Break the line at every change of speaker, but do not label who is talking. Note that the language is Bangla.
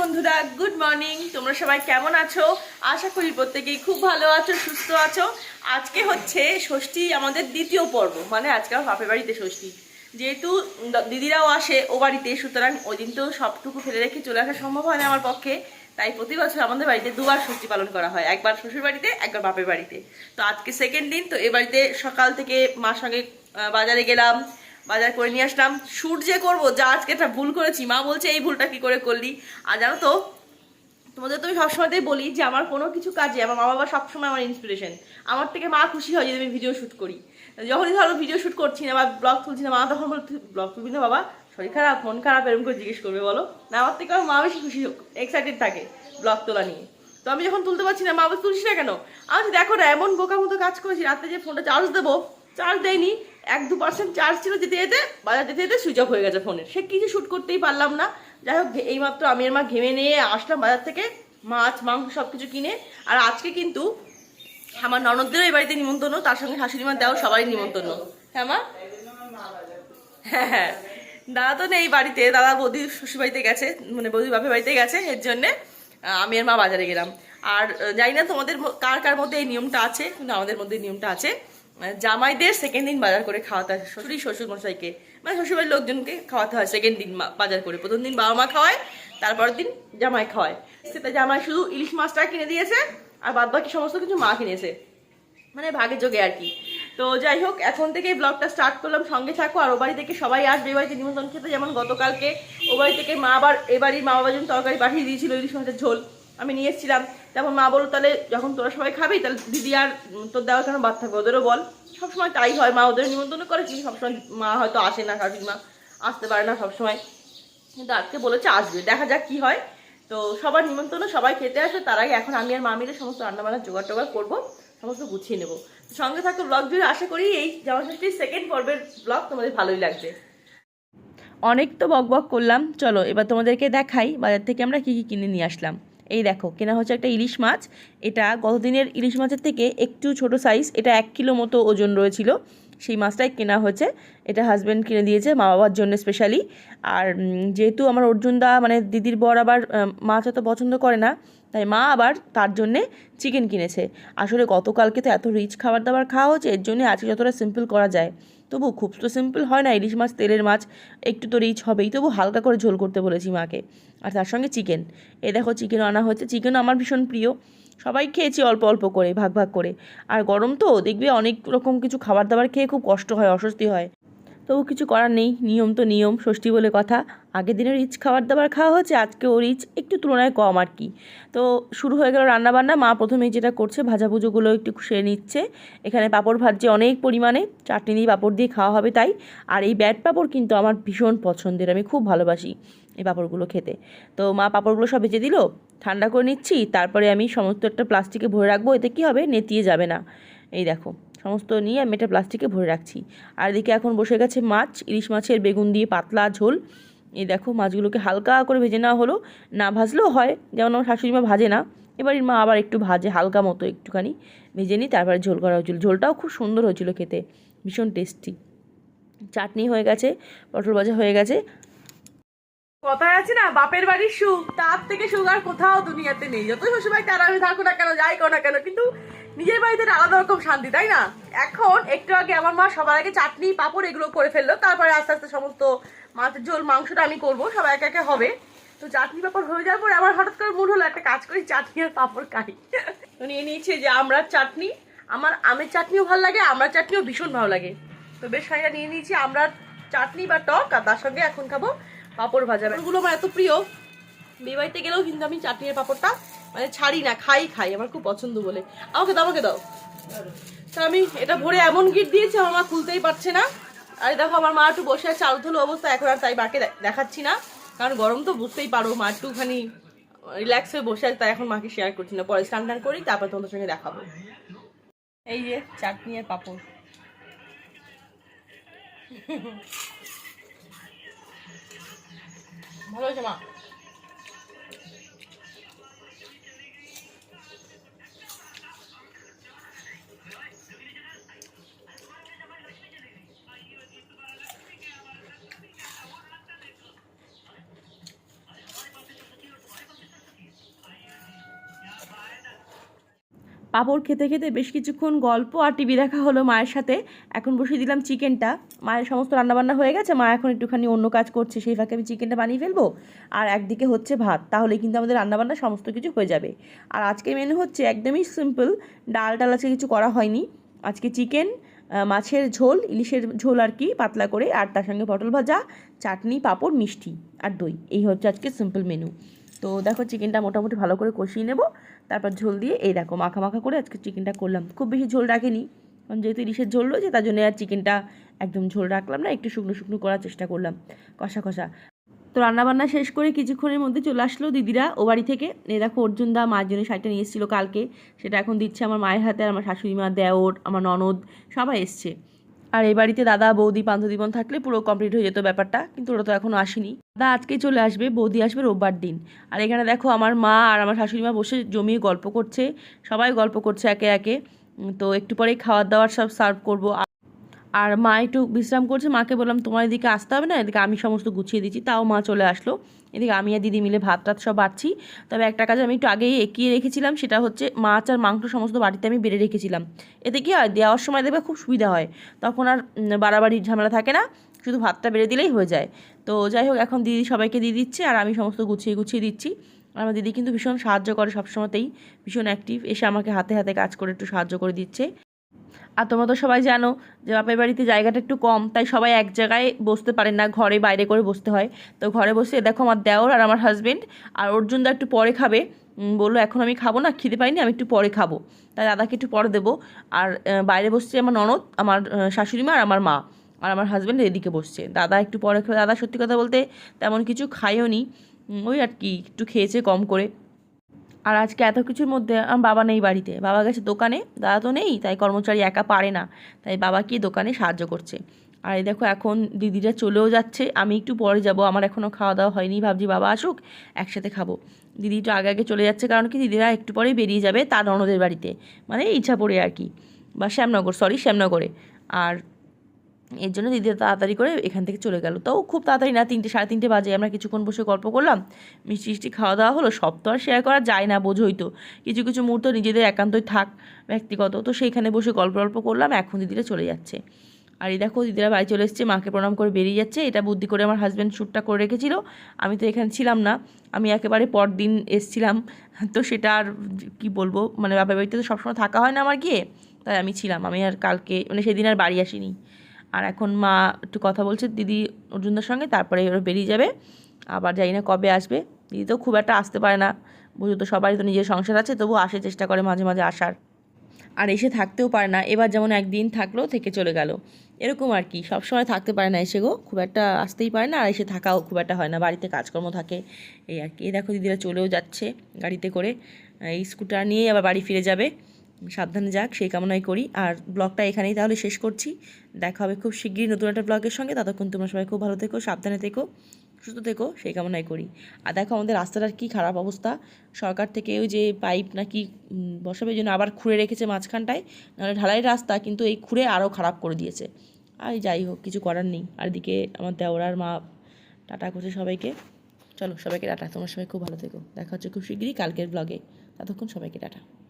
বন্ধুরা গুড মর্নিং তোমরা সবাই কেমন আছো? আশা করি প্রত্যেকেই খুব ভালো আছো, সুস্থ আছো। আজকে হচ্ছে ষষ্ঠী, আমাদের দ্বিতীয় পর্ব। মানে আজকে আমার বাপের বাড়িতে ষষ্ঠী। যেহেতু দিদিরাও আসে ও বাড়িতে, সুতরাং ওই দিন তো সবটুকু ফেলে রেখে চলে আসা সম্ভব হয় না আমার পক্ষে। তাই প্রতি বছর আমাদের বাড়িতে দুবার ষষ্ঠী পালন করা হয়। একবার শ্বশুর বাড়িতে, একবার বাপের বাড়িতে। তো আজকে সেকেন্ড দিন, তো এ বাড়িতে সকাল থেকে মার সঙ্গে বাজারে গেলাম। বাজার করে নিয়ে আসলাম। শুট যে করব, যা আজকে একটা ভুল করেছি। মা বলছে, এই ভুলটা কি করে করলি? আর জানো তো, তোমাদের তো আমি সবসময়তেই বলি যে, আমার কোনো কিছু কাজে আমার মা বাবা সবসময় আমার ইন্সপিরেশন আমার থেকে মা খুশি হয় যদি আমি ভিডিও শ্যুট করি। যখনই ধরো ভিডিও শ্যুট করছি না বা ব্লগ তুলছি না, মা তখন বলে ব্লগ তুলবি না বাবা? শরীর খারাপ, মন খারাপ, এরকম করে জিজ্ঞেস করবে বলো। না, আমার থেকে মা বেশি খুশি এক্সাইটেড থাকে ব্লগ তোলা নিয়ে। তো আমি যখন তুলতে পারছি না, মা বলে তুলছিস না কেন? আমি দেখো না, এমন বোকার মতো কাজ করেছি, রাতে যে ফোনটা চার্জ দেবো চার্জ দেয়নি, এক দু পার্সেন্ট চার্জ ছিল যেতে যেতে, বাজার যেতে যেতে সুইচ অফ হয়ে গেছে ফোনের সে কিছু শ্যুট করতেই পারলাম না। যাই হোক এইমাত্র আমি আর মা ঘেমে নিয়ে আসলাম বাজার থেকে, মাছ, মাংস সব কিছু কিনে। আর আজকে কিন্তু আমার ননদদেরও এই বাড়িতে নিমন্ত্রণ, তার সঙ্গে শাশুড়ি মা দেওয়া সবারই নিমন্ত্রণ। হ্যাঁ মা? হ্যাঁ হ্যাঁ। দাদা তো নেই বাড়িতে, দাদা বৌদি শ্বশুর বাড়িতে গেছে মানে বৌদি বাপের বাড়িতে গেছে, এর জন্যে আমি আর মা বাজারে গেলাম। আর, জানি না তোমাদের কার কার মধ্যে এই নিয়মটা আছে, কিন্তু আমাদের মধ্যে এই নিয়মটা আছে। জামাইদের সেকেন্ড দিন বাজার করে খাওয়াতে হয়, শ্বশুরই শ্বশুর মশাইকে মানে শ্বশুরবাড়ির লোকজনকে খাওয়াতে হয় সেকেন্ড দিন বাজার করে। প্রথম দিন বাবা মা খাওয়ায়, তারপরের দিন জামাই খাওয়ায়। সেটা জামাই শুধু ইলিশ মাছটা কিনে দিয়েছে, আর বাদ বাকি সমস্ত কিছু মা কিনেছে। মানে ভাগে যোগে আর কি। তো যাই হোক, এখন থেকে ব্লগটা স্টার্ট করলাম। সঙ্গে থাকো, আর ও বাড়ি থেকে সবাই আসবে। এ বাড়িতে নিমন্ত্রণ খেতে যেমন গতকালকে, ও বাড়ি থেকে মা আবার এ বাড়ির মা বাবার জন্য তরকারি পাঠিয়ে দিয়েছিল ইলিশ মাছের ঝোল। আমি নিয়ে এসেছিলাম। তেমন মা বলল, তাহলে যখন তোরা সবাই খাবি, তাহলে দিদি আর তোর দেওয়া কেন বাদ থাকবে, ওদেরও বল। সবসময় তাই হয়, মা ওদের নিমন্ত্রণ করে, কিন্তু সবসময় মা হয়তো আসে না শাশুড়ি মা আসতে পারে না সবসময়। কিন্তু আজকে বলেছে আসবে, দেখা যাক কি হয়। তো সবার নিমন্ত্রণ সবাই খেতে আসবে তার আগে এখন আমি আর মা মিলে সমস্ত রান্নাবান্না জোগাড় টোগাড় করব, সমস্ত গুছিয়ে নেব। সঙ্গে থাকো ব্লগ জুড়ে, আশা করি এই জামা ষষ্ঠীর সেকেন্ড পর্বের ব্লগ তোমাদের ভালোই লাগবে। অনেক তো বক বক করলাম, চলো এবার তোমাদেরকে দেখাই, বাজার থেকে আমরা কী কী কিনে নিয়ে আসলাম। এই দেখো, কেনা হচ্ছে একটা ইলিশ মাছ। এটা গতদিনের ইলিশ মাছের থেকে একটু ছোট সাইজ এটা এক কিলো মতো ওজন রয়েছিল। সেই মাছটাই কেনা হয়েছে। এটা হাজব্যান্ড কিনে দিয়েছে মা বাবার জন্য স্পেশালি আর যেহেতু আমার অর্জুনদা মানে দিদির বর আবার মাছ অত পছন্দ করে না, তাই মা আবার তার জন্যে চিকেন কিনেছে। আসলে গতকালকে তো এত রিচ খাবার দাবার খাওয়া হচ্ছে এর জন্য আজকে যতটা সিম্পল করা যায়। তবু খুব তো সিম্পল হয় না, ইলিশ মাছ, তেলের মাছ, একটু তো রিচ হবেই তবু হালকা করে ঝোল করতে বলেছি মাকে। আর তার সঙ্গে চিকেন এ দেখো চিকেন আনা হয়েছে চিকেন আমার ভীষণ প্রিয়। সবাই খেয়েছি অল্প অল্প করে, ভাগ ভাগ করে। আর গরম তো, দেখবে অনেক রকম কিছু খাবার দাবার খেয়ে খুব কষ্ট হয়, অস্বস্তি হয়। তবু কিছু করার নেই। নিয়ম তো নিয়ম, ষষ্ঠী বলে কথা। আগের দিনে রিচ খাবার দাবার খাওয়া হচ্ছে ও রিচ একটু তুলনায় কম আর কি। তো শুরু হয়ে গেল রান্নাবান্না। মা প্রথমেই যেটা করছে, ভাজাভুজোগুলো একটু সেরে নিচ্ছে। এখানে পাঁপড় ভাজছে অনেক পরিমাণে। চাটনি দিয়ে পাঁপড় দিয়ে খাওয়া হবে তাই। আর এই ব্যাট পাঁপড় কিন্তু আমার ভীষণ পছন্দের, আমি খুব ভালোবাসি এই পাঁপড়গুলো খেতে। তো মা পাঁপড়গুলো সব ভেজে দিল, ঠান্ডা করে নিচ্ছি। তারপরে আমি সমস্ত একটা প্লাস্টিকে ভরে রাখব, এতে কী হবে? নেতিয়ে যাবে না। এই দেখো। সমস্ত নিয়ে আমি এটা প্লাস্টিকে ভরে রাখছি। আর এদিকে এখন বসে গেছে মাছ, ইলিশ মাছের বেগুন দিয়ে পাতলা ঝোল। এই দেখো মাছগুলোকে হালকা করে ভেজে নেওয়া হলো। না ভাজলেও হয়, যেমন আমার শাশুড়ি মা ভাজে না। এবার মা আবার একটু ভাজে হালকা মতো একটুখানি। ভেজে নিই তারপরে ঝোল করা হয়েছিল। ঝোলটাও খুব সুন্দর হয়েছিল খেতে, ভীষণ টেস্টি। চাটনি হয়ে গেছে, পটল ভাজা হয়ে গেছে। কথায় আছে না, বাপের বাড়ির সুখ। তার থেকে সুখ আর কোথাও দুনিয়াতে নেই। যত শ্বশুরবাড়িতে আরামে থাকো না কেন, যাই করো না কেন, কিন্তু নিজের বাড়িতে একটা আলাদা রকম শান্তি, তাই না? এখন একটু আগে আমার মা সবার আগে চাটনি, পাঁপড় এগুলো করে ফেলল, তারপরে আস্তে আস্তে সমস্ত মাছের ঝোল, মাংসটা আমি করব সবাই একে একে হবে। তো চাটনি, পাঁপড় হয়ে যাওয়ার পরে আমার হঠাৎ করে মনে হলো, একটা কাজ করি, চাটনি আর পাঁপড় তো নিয়ে নিয়েছে যে আমরা চাটনি, আমার আমের চাটনিও ভালো লাগে আমরা চাটনিও ভীষণ ভালো লাগে। তো বেশ খানিকটা নিয়ে নিয়েছি আমরা চাটনি বা টক, আর তার সঙ্গে এখন খাব পাঁপড় ভাজা। এগুলো আমার এত প্রিয়, বিয়ে বাড়িতে গেলেও কিন্তু আমি চাটনি আর পাঁপড়টা মানে ছাড়ি না, খাই খাই, আমার খুব পছন্দ বলে। আমাকে দাও আমাকে দাও। আমি এটা ভরে এমন গিট দিয়েছি, আমার মা খুলতেই পারছে না। আর দেখো, আমার মা একটু বসে আছে আলু ধুলো অবস্থা, এখন আর তাই মাকে দেখাচ্ছি না। কারণ গরম তো বুঝতেই পারো, মা একটুখানি রিল্যাক্স হয়ে বসে আছে, তাই এখন মাকে শেয়ার করছি না। পরে স্নান টান করি, তারপর তোমাদের সঙ্গে দেখাবো। এই যে, চাটনি আর পাঁপড়। ভালো হয়েছে মা? পাঁপড় খেতে খেতে বেশ কিছুক্ষণ গল্প আর টিভি দেখা হলো মায়ের সাথে। এখন বসিয়ে দিলাম চিকেনটা। মায়ের সমস্ত রান্নাবান্না হয়ে গেছে, মা এখন একটুখানি অন্য কাজ করছে। সেই ফাঁকে আমি চিকেনটা বানিয়ে ফেলব আর একদিকে হচ্ছে ভাত, তাহলে কিন্তু আমাদের রান্নাবান্না সমস্ত কিছু হয়ে যাবে। আর আজকে মেনু হচ্ছে একদমই সিম্পল, ডাল টাল আজকে কিছু করা হয়নি। আজকে চিকেন মাছের ঝোল, ইলিশের ঝোল আর কি, পাতলা করে, আর তার সঙ্গে পটল ভাজা, চাটনি, পাঁপড়, মিষ্টি আর দই। এই হচ্ছে আজকে সিম্পল মেনু। তো দেখো, চিকেনটা মোটামুটি ভালো করে কষিয়ে নেব। তারপর ঝোল দিয়ে এই দেখো মাখা মাখা করে আজকে চিকেনটা করলাম। খুব বেশি ঝোল রাখিনি, কারণ যেহেতু ইলিশের ঝোল রয়েছে, তার জন্য আর চিকেনটা একদম ঝোল রাখলাম না, একটু শুকনো শুকনো করার চেষ্টা করলাম, কষা কষা। তো রান্নাবান্না শেষ করে কিছুক্ষণের মধ্যে চলে আসলো দিদিরা, ও বাড়ি থেকে। এই দেখো অর্জুন দা মায়ের জন্য শাড়িটা নিয়ে এসেছিল কালকে, সেটা এখন দিচ্ছে আমার মায়ের হাতে আমার শাশুড়ি মা দেওর, আমার ননদ, সবাই এসছে। আর এই বাড়িতে দাদা, বৌদি, বান্ধবী বোন থাকলে পুরো কমপ্লিট হয়ে যেত ব্যাপারটা, কিন্তু ওরা তো এখনও আসেনি। দাদা আজকেই চলে আসবে, বৌদি আসবে রোববার দিন। আর এখানে দেখো আমার মা আর আমার শাশুড়ি মা বসে জমিয়ে গল্প করছে, সবাই গল্প করছে একে একে। তো একটু পরেই খাওয়ার দাওয়ার সব সার্ভ করব। আর মা একটু বিশ্রাম করছে, মাকে বললাম, তোমার এদিকে আসতে হবে না, এদিকে আমি সমস্ত গুছিয়ে দিচ্ছি। তাও মা চলে আসলো। এদিকে আমি আর দিদি মিলে ভাত টাত সব বাড়ছি তবে একটা কাজ আমি একটু আগেই এঁকিয়ে রেখেছিলাম, সেটা হচ্ছে মাছ আর মাংস সমস্ত বাড়িতে আমি বেড়ে রেখেছিলাম। এতে কি হয়, দেওয়ার সময় দেখবে খুব সুবিধা হয়। তখন আর বাড়াবাড়ির ঝামেলা থাকে না, শুধু ভাতটা বেড়ে দিলেই হয়ে যায়। তো যাই হোক, এখন দিদি সবাইকে দিয়ে দিচ্ছে আর আমি সমস্ত গুছিয়ে গুছিয়ে দিচ্ছি। আমার দিদি কিন্তু ভীষণ সাহায্য করে সবসময়তেই, ভীষণ অ্যাক্টিভ এসে আমাকে হাতে হাতে কাজ করে একটু সাহায্য করে দিচ্ছে। আর তোমরা তো সবাই জানো যে বাপের বাড়িতে জায়গাটা একটু কম, তাই সবাই এক জায়গায় বসতে পারেন না, ঘরে বাইরে করে বসতে হয়। তো ঘরে বসে দেখো আমার দেওর আর আমার হাজবেন্ড আর অর্জুন দা একটু পরে খাবে। বলল, এখন আমি খাব না, খিদে পাইনি, আমি একটু পরে খাব। তাই দাদাকে একটু পরে দেবো। আর বাইরে বসছে আমার ননদ, আমার শাশুড়ি মা আর আমার মা, আর আমার হাজব্যান্ড এদিকে বসছে। দাদা একটু পরে খাবে। দাদা সত্যি কথা বলতে তেমন কিছু খাইও নি। ওই আর কি, একটু খেয়েছে কম করে। আর আজকে এত কিছুর মধ্যে বাবা নেই বাড়িতে। বাবা গেছে দোকানে, দাদা তো নেই, তাই কর্মচারী একা পারে না। তাই বাবা কি দোকানে সাহায্য করছে। আর এই দেখো, এখন দিদিরা চলেও যাচ্ছে। আমি একটু পরে যাব, আমার এখনও খাওয়া দাওয়া হয়নি। ভাবছি বাবা আসুক, একসাথে খাব। দিদি একটু আগে আগে চলে যাচ্ছে, কারণ কি দিদিরা একটু পরেই বেরিয়ে যাবে তার ননদের বাড়িতে। মানে ইচ্ছা পড়ে আর কি। বা শ্যামনগর সরি শ্যামনগরে। আর এর জন্য দিদি তাড়াতাড়ি করে এখান থেকে চলে গেল। তাও খুব তাড়াতাড়ি না, তিনটে, সাড়ে তিনটে বাজে। আমরা কিছুক্ষণ বসে গল্প করলাম। মিষ্টি মিষ্টি খাওয়া দাওয়া হলো, সব তো আর শেয়ার করা যায় না, বোঝোই তো। কিছু কিছু মুহূর্ত নিজেদের একান্তই থাক, ব্যক্তিগত। তো সেইখানে বসে গল্প গল্প করলাম, এখন দিদিরা চলে যাচ্ছে। আর এই দেখো, দিদিরা বাড়ি চলে এসছে, মাকে প্রণাম করে বেরিয়ে যাচ্ছে। এটা বুদ্ধি করে আমার হাজব্যান্ড শ্যুটটা করে রেখেছিল। আমি তো এখানে ছিলাম না। আমি একেবারে পর দিন এসছিলাম। তো সেটা আর কি বলব? মানে বাপের বাড়িতে তো সবসময় থাকা হয় না আমার গিয়ে। তাই আমি ছিলাম। আমি আর কালকে মানে সেদিন আর বাড়ি আসিনি। আর এখন মা একটু কথা বলছে, দিদি অর্জুনদার সঙ্গে, তারপরে ওরা বেরিয়ে যাবে। আবার জানি না কবে আসবে। দিদি তো খুব একটা আসতে পারে না। বুঝো তো সবারই তো নিজের সংসার আছে তবু আসে চেষ্টা করে মাঝে মাঝে আসার। আর এসে থাকতেও পারে না। এবার যেমন একদিন থাকল, থেকে চলে গেল। এরকম আর কি। সবসময় থাকতে পারে না এসে গো। খুব একটা আসতেই পারে না। আর এসে থাকাও খুব একটা হয় না। বাড়িতে কাজকর্ম থাকে, এই আর কি। এই দেখো দিদিরা চলেও যাচ্ছে গাড়িতে করে। এই স্কুটার নিয়েই আবার বাড়ি ফিরে যাবে। সাবধানে যাক, সেই কামনাই করি। আর ব্লগটা এখানেই তাহলে শেষ করছি। দেখা হবে খুব শিগগিরই নতুন একটা ব্লগের সঙ্গে। ততক্ষণ তোমরা সবাই খুব ভালো থেকো, সাবধানে থেকো, সুস্থ থেকো, সেই কামনাই করি। আর দেখো আমাদের রাস্তাটার কী খারাপ অবস্থা। সরকার থেকে ওই যে পাইপ নাকি বসাবে জন্য আবার খুঁড়ে রেখেছে মাঝখানটায়। নাহলে ঢালাই রাস্তা, কিন্তু এই খুঁড়ে আরও খারাপ করে দিয়েছে। আর যাই হোক, কিছু করার নেই। আর এদিকে আমার দেওরার মা, টাটা করছে সবাইকে। চলো সবাইকে টাটা। তোমার সবাই খুব ভালো থেকো। দেখা হচ্ছে খুব শিগগিরই কালকের ব্লগে। ততক্ষণ সবাইকে টাটা।